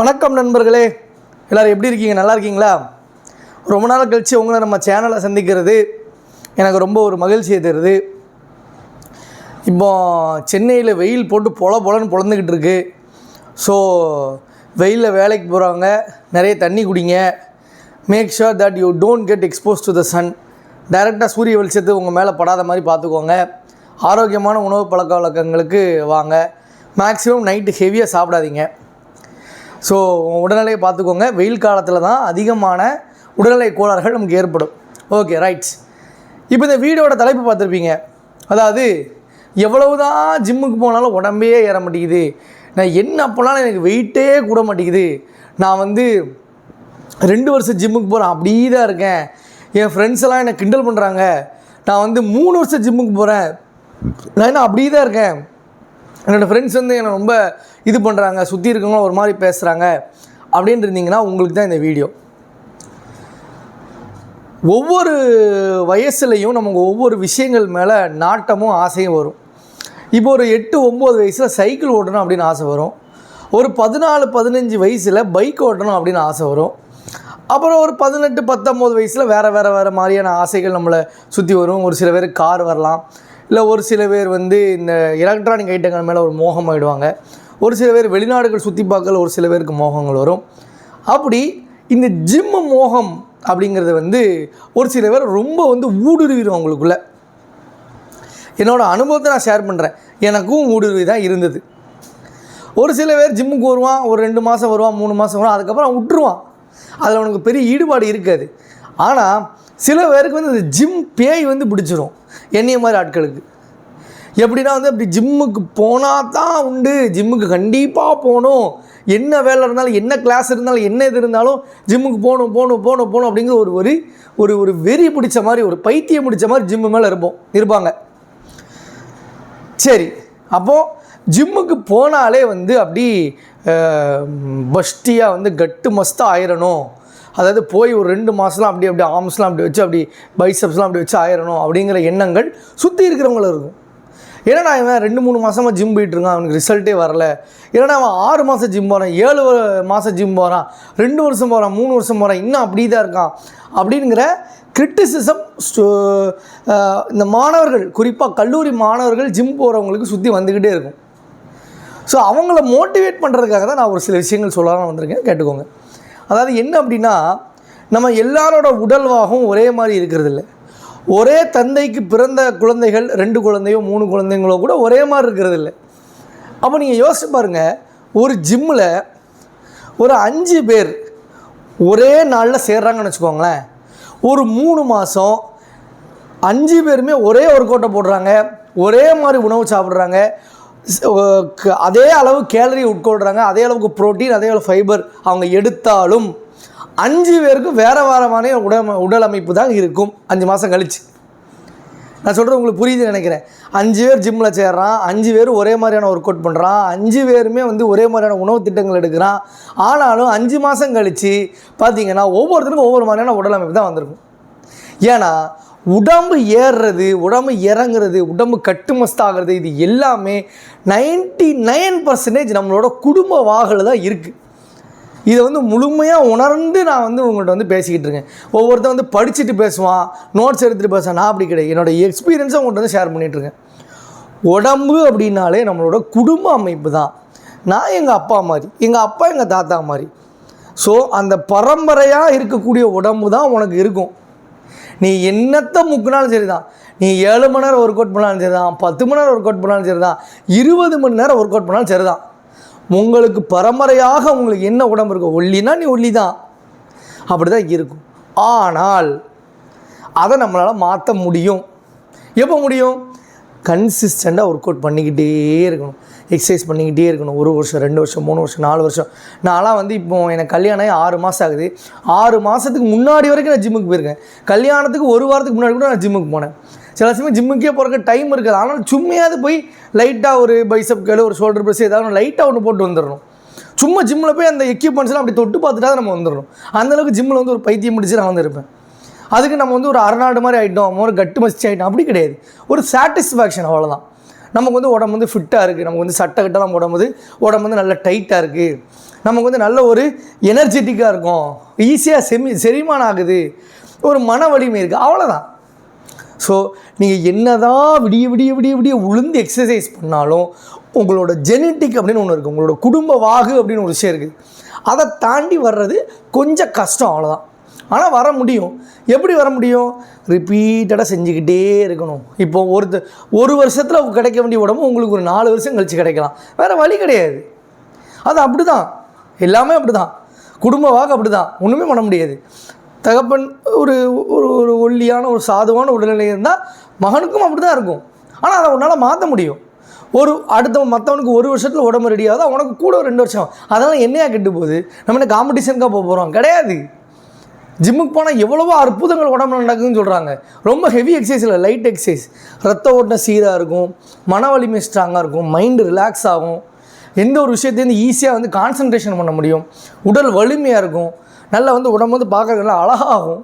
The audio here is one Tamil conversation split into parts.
வணக்கம் நண்பர்களே. எல்லோரும் எப்படி இருக்கீங்க? நல்லா இருக்கீங்களா? ரொம்ப நாள் கழித்து உங்களை நம்ம சேனலை சந்திக்கிறது எனக்கு ரொம்ப ஒரு மகிழ்ச்சியை தருது. இப்போ சென்னையில் வெயில் போட்டு பொல பொலன்னு பொழந்துக்கிட்டு இருக்கு. ஸோ வெயிலில் வேலைக்கு போகிறவங்க நிறைய தண்ணி குடிங்க. Make sure that you don't get expose to the sun டைரெக்டாக சூரிய வெளிச்சத்து உங்கள் மேலே படாத மாதிரி பார்த்துக்கோங்க. ஆரோக்கியமான உணவு பழக்க வழக்கங்களுக்கு வாங்க. மேக்ஸிமம் நைட்டு ஹெவியாக சாப்பிடாதீங்க. ஸோ உடல்நிலையை பார்த்துக்கோங்க. வெயில் காலத்தில் தான் அதிகமான உடல்நிலை கோளாறுகள் நமக்கு ஏற்படும். ஓகே ரைட்ஸ் இப்போ இந்த வீடியோட தலைப்பு பார்த்துருப்பீங்க. அதாவது எவ்வளவு தான் ஜிம்முக்கு போனாலும் உடம்பே ஏற மாட்டேங்குது. நான் என்ன பண்ணாலும் எனக்கு வெயிட்டே கூட மாட்டேங்குது. நான் வந்து ரெண்டு வருஷம் ஜிம்முக்கு போகிறேன் அப்படியே தான் இருக்கேன். என் ஃப்ரெண்ட்ஸ் எல்லாம் என்னை கிண்டல் பண்ணுறாங்க நான் வந்து மூணு வருஷம் ஜிம்முக்கு போகிறேன் நான் என்ன அப்படியே தான் இருக்கேன். என்னோடய ஃப்ரெண்ட்ஸ் வந்து என்னை ரொம்ப இது பண்ணுறாங்க சுற்றி இருக்கவங்களும் ஒரு மாதிரி பேசுகிறாங்க அப்படின்னு இருந்தீங்கன்னா உங்களுக்கு தான் இந்த வீடியோ ஒவ்வொரு வயசுலையும் நமக்கு ஒவ்வொரு விஷயங்கள் மேலே நாட்டமும் ஆசையும் வரும். இப்போ ஒரு எட்டு ஒம்பது வயசில் சைக்கிள் ஓட்டணும் அப்படின்னு ஆசை வரும். ஒரு பதினாலு பதினஞ்சு வயசில் பைக் ஓட்டணும் அப்படின்னு ஆசை வரும். அப்புறம் ஒரு பதினெட்டு பத்தொம்போது வயசில் வேறு வேறு வேறு மாதிரியான ஆசைகள் நம்மளை சுற்றி வரும். ஒரு சில பேர் கார் வரலாம். இல்லை ஒரு சில பேர் வந்து இந்த எலக்ட்ரானிக் ஐட்டங்கள் மேலே ஒரு மோகம் ஆகிடுவாங்க ஒரு சில பேர் வெளிநாடுகள் சுற்றி பார்க்கல ஒரு சில பேருக்கு மோகங்கள் வரும். அப்படி இந்த ஜிம்மு மோகம் அப்படிங்கிறது வந்து ஒரு சில பேர் ரொம்ப வந்து ஊடுருவிடும் அவங்களுக்குள்ள. என்னோடய அனுபவத்தை நான் ஷேர் பண்ணுறேன் எனக்கும் ஊடுருவி தான் இருந்தது. ஒரு சில பேர் ஜிம்முக்கு வருவான் ஒரு ரெண்டு மாதம் வருவான் மூணு மாதம் வருவான் அதுக்கப்புறம் அவன் விட்டுருவான். அதில் அவனுக்கு பெரிய ஈடுபாடு இருக்காது. ஆனால் சில பேருக்கு வந்து இந்த ஜிம் பேய் வந்து பிடிச்சிரும். என்னைய மாதிரி ஆட்களுக்கு. எப்படின்னா வந்து அப்படி ஜிம்முக்கு போனால் தான் உண்டு. ஜிம்முக்கு கண்டிப்பாக போகணும். என்ன வேலை இருந்தாலும் என்ன கிளாஸ் இருந்தாலும் என்ன இது இருந்தாலும் ஜிம்முக்கு போகணும் போகணும் போகணும் போகணும் அப்படிங்கிற ஒரு ஒரு ஒரு ஒரு வெறி பிடிச்ச மாதிரி ஒரு பைத்தியம் பிடிச்ச மாதிரி ஜிம்மு மேலே இருப்போம் இருப்பாங்க. சரி அப்போது ஜிம்முக்கு போனாலே வந்து அப்படி பஸ்டியாக வந்து கட்டு மஸ்தாக ஆயிரணும். அதாவது போய் ஒரு ரெண்டு மாதம்லாம் அப்படி அப்படி ஆர்ம்ஸ்லாம் அப்படி வச்சு அப்படி பைசப்ஸ்லாம் அப்படி வச்சு ஆயிரணும் அப்படிங்கிற எண்ணங்கள் சுற்றி இருக்கிறவங்களும் இருக்கும். ஏன்னா இவன் ரெண்டு மூணு மாதமாக ஜிம் போயிட்டுருக்கான் அவனுக்கு ரிசல்ட்டே வரல. ஏன்னா அவன் ஆறு மாதம் ஜிம் போகிறான் ஏழு மாதம் ஜிம் போகிறான் ரெண்டு வருஷம் போகிறான் மூணு வருஷம் போகிறான் இன்னும் அப்படி தான் இருக்கான். அப்படிங்கிற கிரிட்டிசிசம் இந்த மாணவர்கள் குறிப்பாக கல்லூரி மாணவர்கள் ஜிம் போகிறவங்களுக்கு சுற்றி வந்துக்கிட்டே இருக்கும். ஸோ அவங்கள மோட்டிவேட் பண்ணுறதுக்காக தான் நான் ஒரு சில விஷயங்கள் சொல்லலாம் வந்திருக்கேன். கேட்டுக்கோங்க. அதாவது என்ன அப்படின்னா நம்ம எல்லாரோட உடல்வாகவும் ஒரே மாதிரி இருக்கிறது இல்லை ஒரே தந்தைக்கு பிறந்த குழந்தைகள் ரெண்டு குழந்தையோ மூணு குழந்தைங்களோ கூட ஒரே மாதிரி இருக்கிறது இல்லை அப்போ நீங்கள் யோசிச்சு பாருங்கள் ஒரு ஜிம்மில் ஒரு அஞ்சு பேர் ஒரே நாளில் சேர்றாங்கன்னு வச்சுக்கோங்களேன். ஒரு மூணு மாதம் அஞ்சு பேருமே ஒரே ஒர்க் அவுட்டை போடுறாங்க ஒரே மாதிரி உணவு சாப்பிட்றாங்க அதே அளவு கேலரி உட்கொள்கிறாங்க அதே அளவுக்கு ப்ரோட்டீன் அதே அளவு ஃபைபர் அவங்க எடுத்தாலும் அஞ்சு பேருக்கும் வேறு வேறு மாதிரி உடல் உடல் அமைப்பு தான் இருக்கும். அஞ்சு மாதம் கழிச்சு. நான் சொல்கிறது உங்களுக்கு புரியுதுன்னு நினைக்கிறேன். அஞ்சு பேர் ஜிம்மில் சேர்றான் அஞ்சு பேர் ஒரே மாதிரியான ஒர்க் அவுட் பண்ணுறான் அஞ்சு பேருமே வந்து ஒரே மாதிரியான உணவு திட்டங்கள் எடுக்கிறான். ஆனாலும் அஞ்சு மாதம் கழித்து பார்த்தீங்கன்னா ஒவ்வொருத்தருக்கும் ஒவ்வொரு மாதிரியான உடல் அமைப்பு தான் வந்திருக்கும். ஏன்னா உடம்பு ஏறுறது உடம்பு இறங்குறது உடம்பு கட்டுமஸ்தாகிறது இது எல்லாமே நைன்டி நைன் பர்சன்டேஜ் நம்மளோட குடும்ப வாகல தான் இருக்குது இதை வந்து முழுமையாக உணர்ந்து நான் வந்து உங்கள்கிட்ட வந்து பேசிக்கிட்டு இருக்கேன். ஒவ்வொருத்தன் வந்து படிச்சுட்டு பேசுவான் நோட்ஸ் எடுத்துகிட்டு பேசுவான். நான் அப்படி கிடையாது. என்னோடய எக்ஸ்பீரியன்ஸை உங்கள்கிட்ட வந்து ஷேர் பண்ணிகிட்ருக்கேன் உடம்பு அப்படின்னாலே நம்மளோட குடும்ப அமைப்பு தான். நான் எங்கள் அப்பா மாதிரி எங்கள் அப்பா எங்கள் தாத்தா மாதிரி. ஸோ அந்த பரம்பரையாக இருக்கக்கூடிய உடம்பு தான் உனக்கு இருக்கும். நீ என்னத்தை முக்குனாலும் சரி தான் நீ ஏழு மணி நேரம் ஒர்க் அவுட் பண்ணாலும் சரி தான் பத்து மணி நேரம் ஒர்க் அவுட் பண்ணாலும் சரி தான் இருபது மணி நேரம் ஒர்க் அவுட் பண்ணாலும் சரி தான் உங்களுக்கு பரம்பரையாக உங்களுக்கு என்ன உடம்பு இருக்கும் ஒல்லினா நீ ஒல்லி தான் அப்படி தான் இருக்கும். ஆனால் அதை நம்மளால் மாற்ற முடியும். எப்போ முடியும்? கன்சிஸ்டண்ட்டாக ஒர்க் அவுட் பண்ணிக்கிட்டே இருக்கணும். எக்ஸசைஸ் பண்ணிக்கிட்டே இருக்கணும். ஒரு வருஷம் ரெண்டு வருஷம் மூணு வருஷம் நாலு வருஷம். நான்லாம் வந்து இப்போ எனக்கு கல்யாணம் ஆகி ஆறு மாதம் ஆகுது. ஆறு மாதத்துக்கு முன்னாடி வரைக்கும் நான் ஜிம்முக்கு போயிருக்கேன். கல்யாணத்துக்கு ஒரு வாரத்துக்கு முன்னாடி கூட நான் ஜிம்முக்கு போனேன். சில சமயம் ஜிம்முக்கே போகிறக்கு டைம் இருக்காது. ஆனால் சும்மையாவது போய் லைட்டாக ஒரு பைசப் கேளு ஒரு ஷோல்டர் ப்ரெஸ் ஏதாவது ஒன்று லைட்டாக ஒன்று போட்டு வந்துடணும் சும்மா ஜிம்மில் போய் அந்த எக்யூப்மெண்ட்ஸ்லாம் அப்படி தொட்டு பார்த்துட்டா நம்ம வந்துடணும் அந்தளவுக்கு ஜிம்மில் வந்து ஒரு பைத்தியம் முடிச்சு நான் வந்திருப்பேன். அதுக்கு நம்ம வந்து ஒரு அறநாடு மாதிரி ஆகிட்டோம் ஒரு கட்டு மசிச்சு ஆகிட்டோம் அப்படி கிடையாது. ஒரு சாட்டிஸ்ஃபேக்ஷன் அவ்வளோதான் நமக்கு வந்து உடம்பு வந்து ஃபிட்டாக இருக்குது நமக்கு வந்து சட்டை கட்டலாம் உடம்பு உடம்பு வந்து நல்ல டைட்டாக இருக்குது நமக்கு வந்து நல்ல ஒரு எனர்ஜெட்டிக்காக இருக்கும். ஈஸியாக செமி செரிமானம் ஆகுது. ஒரு மன வலிமை இருக்குது அவ்வளோதான் ஸோ நீங்கள் என்னதான் விடிய விடிய விடிய விடிய உளுந்து எக்ஸசைஸ் பண்ணாலும் உங்களோட ஜெனட்டிக் அப்படின்னு ஒன்று இருக்குது உங்களோட குடும்ப வாகு அப்படின்னு ஒரு விஷயம் இருக்குது அதை தாண்டி வர்றது கொஞ்சம் கஷ்டம் அவ்வளோதான் ஆனால் வர முடியும். எப்படி வர முடியும்? ரிப்பீட்டடாக செஞ்சுக்கிட்டே இருக்கணும். இப்போ ஒருத்த ஒரு வருஷத்தில் கிடைக்க வேண்டிய உடம்பு உங்களுக்கு ஒரு நாலு வருஷம் கழித்து கிடைக்கலாம். வேறு வழி கிடையாது. அது அப்படி தான் எல்லாமே அப்படி தான் குடும்ப வாக்கு அப்படி தான் ஒன்றுமே பண்ண முடியாது. தகப்பன் ஒரு ஒரு ஒரு ஒல்லியான ஒரு சாதுவான உடல்நிலை இருந்தால் மகனுக்கும் அப்படி தான் இருக்கும். ஆனால் அதை உன்னால் மாற்ற முடியும். ஒரு அடுத்த மற்றவனுக்கு ஒரு வருஷத்தில் உடம்பு ரெடி ஆகுது அவனுக்கு கூட ஒரு ரெண்டு வருஷம் அதெல்லாம் என்னையா கெட்டு போகுது? நம்ம என்ன காம்படிஷனுக்காக போக போகிறோம் கிடையாது. ஜிம்முக்கு போனால் எவ்வளவோ அற்புதங்கள் உடம்புல நடக்குதுன்னு சொல்கிறாங்க ரொம்ப ஹெவி எக்ஸசைஸ் இல்லை லைட் எக்ஸசைஸ் ரத்த ஓட்டம் சீராக இருக்கும் மன வலிமை ஸ்ட்ராங்காக இருக்கும் மைண்டு ரிலாக்ஸ் ஆகும். எந்த ஒரு விஷயத்தையும் ஈஸியாக வந்து கான்சன்ட்ரேஷன் பண்ண முடியும். உடல் வலிமையாக இருக்கும். நல்லா வந்து உடம்பு வந்து பார்க்கறதுக்கு நல்லா அழகாகும்.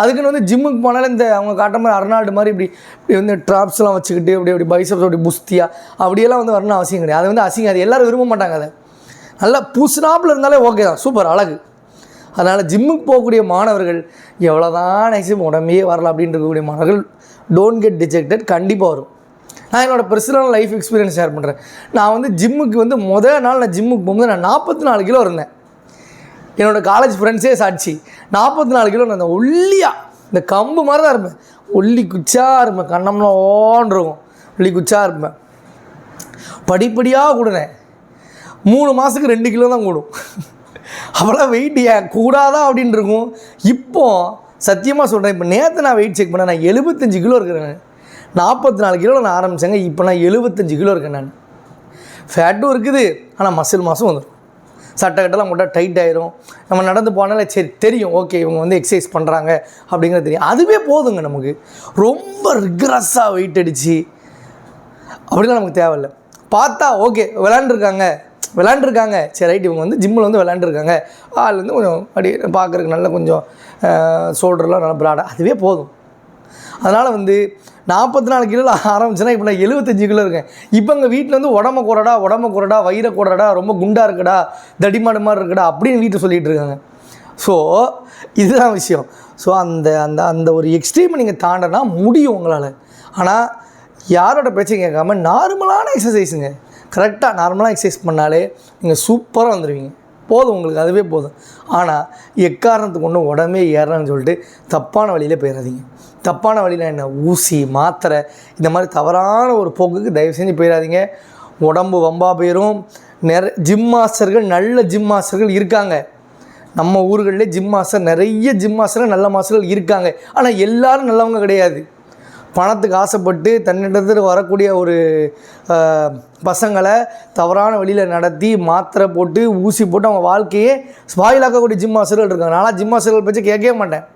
அதுக்குன்னு வந்து ஜிம்முக்கு போனாலே இந்த அவங்க காட்டுற மாதிரி அர்னால்டு மாதிரி இப்படி இப்படி வந்து ட்ராப்ஸ்லாம் வச்சுக்கிட்டு அப்படி இப்படி பைசப்ஸ் அப்படி புஸ்தியா அப்படியெல்லாம் வந்து வரணும் அவசியம் கிடையாது. அது வந்து அசிங்கம். அது எல்லோரும் விரும்ப மாட்டாங்க அதை. நல்லா பூசினாப்பில் இருந்தாலே ஓகே தான். சூப்பர் அழகு. அதனால் ஜிம்முக்கு போகக்கூடிய மாணவர்கள் எவ்வளோ தான் நெக்ஸ்ட் உடம்பே வரல அப்படின்னு இருக்கக்கூடிய மாணவர்கள் டோன்ட் கெட் டிஜெக்டட் கண்டிப்பாக வரும். நான் என்னோடய பர்சனல் லைஃப் எக்ஸ்பீரியன்ஸ் ஷேர் பண்ணுறேன் நான் வந்து ஜிம்முக்கு வந்து முதல் நாள் நான் ஜிம்முக்கு போகும்போது நான் நாற்பத்தி நாலு கிலோ இருந்தேன் என்னோடய காலேஜ் ஃப்ரெண்ட்ஸே சாட்சி. நாற்பத்தி நாலு கிலோ நான் ஒல்லியாக இந்த கம்பு மாதிரி தான் இருப்பேன். ஒல்லி குச்சாக இருப்பேன். கண்ணம்லாம் ஓன் இருக்கும். ஒல்லி குச்சாக இருப்பேன். படிப்படியாக கூடுனேன். மூணு மாதத்துக்கு ரெண்டு கிலோ தான் கூடும். அவ்வளோ வெயிட் ஏன் கூடாதா அப்படின்னு இருக்கும். இப்போ சத்தியமாக சொல்கிறேன் இப்போ நேற்று நான் வெயிட் செக் பண்ணேன். நான் எழுபத்தஞ்சு கிலோ இருக்கிறேன். நாற்பத்தி நாலு கிலோ நான் ஆரம்பித்தேங்க இப்போ நான் எழுபத்தஞ்சு கிலோ இருக்கேன் நான். ஃபேட்டும் இருக்குது ஆனால் மசில் மாதம் வந்துடும் சட்டை கட்டெல்லாம் போட்டால் டைட் ஆயிரும். நம்ம நடந்து போனாலே சரி தெரியும். ஓகே இவங்க வந்து எக்ஸசைஸ் பண்ணுறாங்க அப்படிங்கிறது தெரியும். அதுவே போதுங்க நமக்கு. ரொம்ப ரிக்ரஸாக வெயிட் அடித்து அப்படிலாம் நமக்கு தேவையில்லை. பார்த்தா ஓகே விளாண்டுருக்காங்க விளாண்டுருக்காங்க சரி ரைட் இவங்க வந்து ஜிம்மில் வந்து விளாண்டுருக்காங்க ஆள் வந்து கொஞ்சம் அப்படி பார்க்குறதுக்கு நல்லா கொஞ்சம் ஷோல்டர்லாம் நல்லா ப்ராடாக அதுவே போதும். அதனால் வந்து நாற்பத்தி நாலு கிலோவில் ஆரம்பிச்சேன்னா இப்போ நான் எழுபத்தஞ்சு கிலோ இருக்கேன். இப்போ எங்கள் வீட்டில் வந்து உடம்ப குறடா உடம்பு குறடா வயிற குறடா ரொம்ப குண்டாக இருக்குடா தடிமாடு மாதிரி இருக்குடா அப்படின்னு வீட்டில் சொல்லிகிட்டு இருக்காங்க. ஸோ இதுதான் விஷயம். ஸோ அந்த அந்த அந்த ஒரு எக்ஸ்ட்ரீமை நீங்கள் தாண்டனா முடியும் உங்களால். ஆனால் யாரோட பேச்சையும் கேட்காம நார்மலான எக்ஸசைஸுங்க கரெக்டாக நார்மலாக எக்ஸசைஸ் பண்ணாலே நீங்கள் சூப்பராக வந்துடுவீங்க போதும் உங்களுக்கு அதுவே போதும். ஆனால் எக்காரணத்துக்கு ஒன்றும் உடம்பே ஏறலன்னு சொல்லிட்டு தப்பான வழியில் போயிடாதீங்க தப்பான வழியில் என்ன ஊசி மாத்திரை இந்த மாதிரி தவறான ஒரு போக்குக்கு தயவு செஞ்சு போயிடாதீங்க. உடம்பு வம்பா போயிடும் நிற ஜிம் மாஸ்டர்கள் நல்ல ஜிம் மாஸ்டர்கள் இருக்காங்க. நம்ம ஊர்களிலே ஜிம் மாஸ்டர் நிறைய ஜிம் மாஸ்டர்கள் நல்ல மாஸ்டர்கள் இருக்காங்க. ஆனால் எல்லாரும் நல்லவங்க கிடையாது. பணத்துக்கு ஆசைப்பட்டு தன்னிடத்தில் வரக்கூடிய ஒரு பசங்களை தவறான வழியில் நடத்தி மாத்திரை போட்டு ஊசி போட்டு அவங்க வாழ்க்கையே ஸ்பாயிலாக்கக்கூடிய ஜிம் மாஸ்டர்கள் இருக்காங்க. நான்லாம் ஜிம் மாஸ்டர்கள் பற்றி கேட்கவே மாட்டேன்.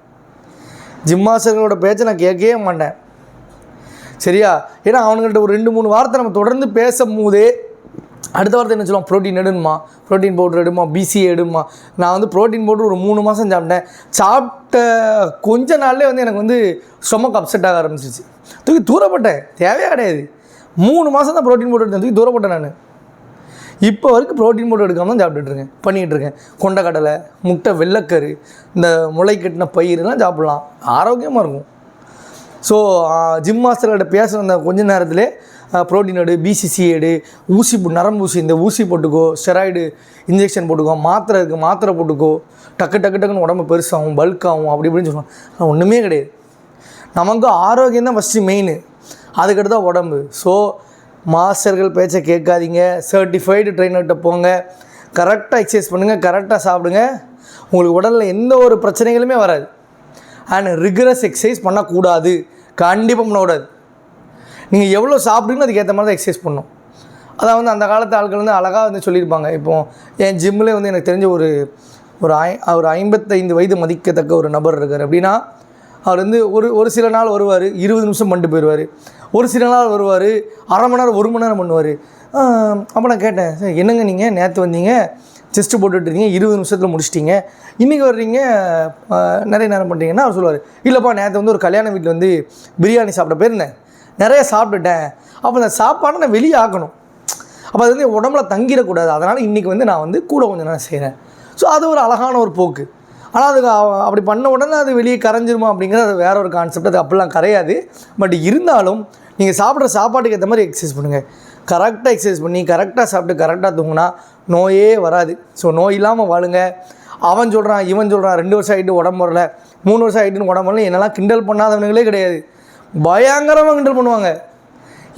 ஜிம்மாசர்களோட பேச்சை நான் கேட்கவே மாட்டேன். சரியா? ஏன்னா அவனுங்கள்ட்ட ஒரு ரெண்டு மூணு வாரத்தை நம்ம தொடர்ந்து பேசும்போதே அடுத்த வாரத்தை என்ன சொல்லுவான்? ப்ரோட்டீன் எடுமா ப்ரோட்டீன் பவுடர் எடுமா பிசிஏ எடுமா நான் வந்து ப்ரோட்டீன் பவுடர் ஒரு மூணு மாதம் சாப்பிட்டேன். சாப்பிட்ட கொஞ்ச நாள்லேயே வந்து எனக்கு வந்து ஸ்டொமக் அப்செட் ஆக ஆரம்பிச்சிச்சு தூக்கி தூரப்பட்டேன். தேவையே கிடையாது. மூணு மாதம் தான் ப்ரோட்டீன் பவுடர் எடுத்தேன். தூக்கி தூரப்பட்டேன் நான். இப்போ வரைக்கும் ப்ரோட்டீன் போட்டு எடுக்காமல் தான் சாப்பிட்டுட்டு இருக்கேன். பண்ணிகிட்டு இருக்கேன். கொண்டக்கடலை முட்டை வெள்ளைக்கரு இந்த முளை கட்டின பயிரெலாம் சாப்பிட்லாம். ஆரோக்கியமாக இருக்கும். ஸோ ஜிம் மாஸ்டர்கிட்ட பேசுகிற அந்த கொஞ்ச நேரத்திலே ப்ரோட்டீன் எடு பிசிசி எடு ஊசி நரம்பு ஊசி இந்த ஊசி போட்டுக்கோ ஸ்டெராய்டு இன்ஜெக்ஷன் போட்டுக்கோ மாத்திரை இருக்குது மாத்திரை போட்டுக்கோ டக்கு டக்கு டக்குன்னு உடம்பு பெருசாகும் பல்க் ஆகும் அப்படி இப்படின்னு சொல்லுவாங்க. ஒன்றுமே கிடையாது. நமக்கு ஆரோக்கியம் தான் ஃபஸ்ட்டு மெயின் அதுக்கடுத்து தான் உடம்பு. ஸோ மாஸ்டர்கள் பேச்சை கேட்காதீங்க. சர்டிஃபைடு ட்ரெயினர்கிட்ட போங்க. கரெக்டாக எக்ஸசைஸ் பண்ணுங்கள் கரெக்டாக சாப்பிடுங்க. உங்களுக்கு உடலில் எந்த ஒரு பிரச்சனைகளுமே வராது. அண்ட் ரிகரஸ் எக்ஸசைஸ் பண்ணக்கூடாது. கண்டிப்பாக பண்ணக்கூடாது. நீங்கள் எவ்வளோ சாப்பிடுங்களோ அதுக்கேற்ற மாதிரி தான் எக்ஸசைஸ் பண்ணும் அதான் வந்து அந்த காலத்து ஆட்கள் வந்து அழகாக வந்து சொல்லியிருப்பாங்க. இப்போ என் ஜிம்மில் வந்து எனக்கு தெரிஞ்ச ஒரு ஒரு ஐ ஒரு ஐம்பத்தைந்து வயது மதிக்கத்தக்க ஒரு நபர் இருக்கார். அப்படின்னா அவர் வந்து ஒரு ஒரு சில நாள் வருவார் இருபது நிமிஷம் பண்ணிட்டு போயிடுவார் ஒரு சில நாள் வருவார் அரை மணி நேரம் ஒரு மணி நேரம் பண்ணுவார். அப்போ நான் கேட்டேன் "சார், என்னங்க நீங்கள் நேற்று வந்தீங்க செஸ்ட்டு போட்டுட்ருக்கீங்க இருபது நிமிஷத்தில் முடிச்சிட்டீங்க. இன்றைக்கி வர்றீங்க நிறைய நேரம் பண்ணுறீங்கன்னா அவர் சொல்லுவார். இல்லைப்பா நேற்று வந்து ஒரு கல்யாண வீட்டில் வந்து பிரியாணி சாப்பிட போயிருந்தேன். நிறைய சாப்பிட்டுட்டேன். அப்போ அந்த சாப்பாடை நான் வெளியே ஆக்கணும். அப்போ அது வந்து உடம்புல தங்கிடக்கூடாது. அதனால் இன்றைக்கி வந்து நான் வந்து கூட கொஞ்சம் நேரம் செய்கிறேன் ஸோ அது ஒரு அழகான ஒரு போக்கு. ஆனால் அது அப்படி பண்ண உடனே அது வெளியே கரைஞ்சிருமா அப்படிங்கிறது அது வேற ஒரு கான்செப்ட் அது அப்படிலாம் கரையாது. பட் இருந்தாலும் நீங்கள் சாப்பிட்ற சாப்பாட்டுக்கு ஏற்ற மாதிரி எக்ஸசைஸ் பண்ணுங்கள் கரெக்டாக எக்ஸசைஸ் பண்ணி கரெக்டாக சாப்பிட்டு கரெக்டாக தூங்கினா நோயே வராது. ஸோ நோய் இல்லாமல் வாழுங்க. அவன் சொல்கிறான் இவன் சொல்கிறான் ரெண்டு வருஷம் ஆகிட்டு உடம்பு வரல மூணு வருஷம் ஆகிட்டுன்னு உடம்பு வரல என்னெல்லாம் கிண்டல் பண்ணாதவனுங்களே கிடையாது. பயங்கரமாக கிண்டல் பண்ணுவாங்க.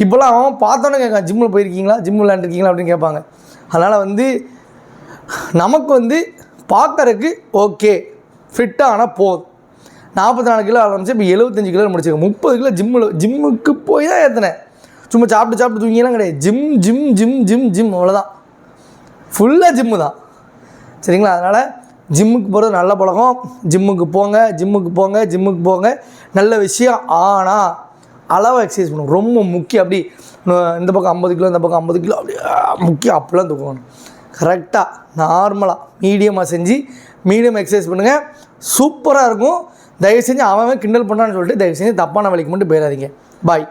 இப்போல்லாம் அவன் பார்த்தோன்னே கேட்கான் ஜிம்மில் போயிருக்கீங்களா? ஜிம் விளாண்டுருக்கீங்களா அப்படின்னு கேட்பாங்க. அதனால் வந்து நமக்கு வந்து பார்க்கறதுக்கு ஓகே. ஃபிட்டாக ஆனால் போதும். நாற்பத்தி நாலு கிலோ ஆரம்பிச்சு இப்போ எழுபத்தஞ்சு கிலோ முடிச்சிருக்கேன். முப்பது கிலோ ஜிம்மில் ஜிம்முக்கு போய் தான் ஏற்றினேன் சும்மா சாப்பிட்டு சாப்பிட்டு தூங்கிலாம் கிடையாது. Gym gym gym gym gym அவ்வளோதான் ஃபுல்லாக ஜிம்மு தான். சரிங்களா? அதனால் ஜிம்முக்கு போகிறது நல்ல பழக்கம். ஜிம்முக்கு போங்க ஜிம்முக்கு போங்க ஜிம்முக்கு போங்க. நல்ல விஷயம். ஆனால் அளவாக எக்ஸசைஸ் பண்ணுவோம் ரொம்ப முக்கியம். அப்படி இந்த பக்கம் ஐம்பது கிலோ இந்த பக்கம் ஐம்பது கிலோ அப்படியே முக்கியம். அப்படிலாம் தூக்கணும் கரெக்டாக நார்மலாக மீடியமாக செஞ்சு மீடியம் எக்ஸசைஸ் பண்ணுங்கள் சூப்பராக இருக்கும். தயவு செஞ்சு அவன் கிண்டல் பண்ணான்னு சொல்லிட்டு தயவு செஞ்சு தப்பான வழிக்கு மட்டும் போயிடாதீங்க. பாய்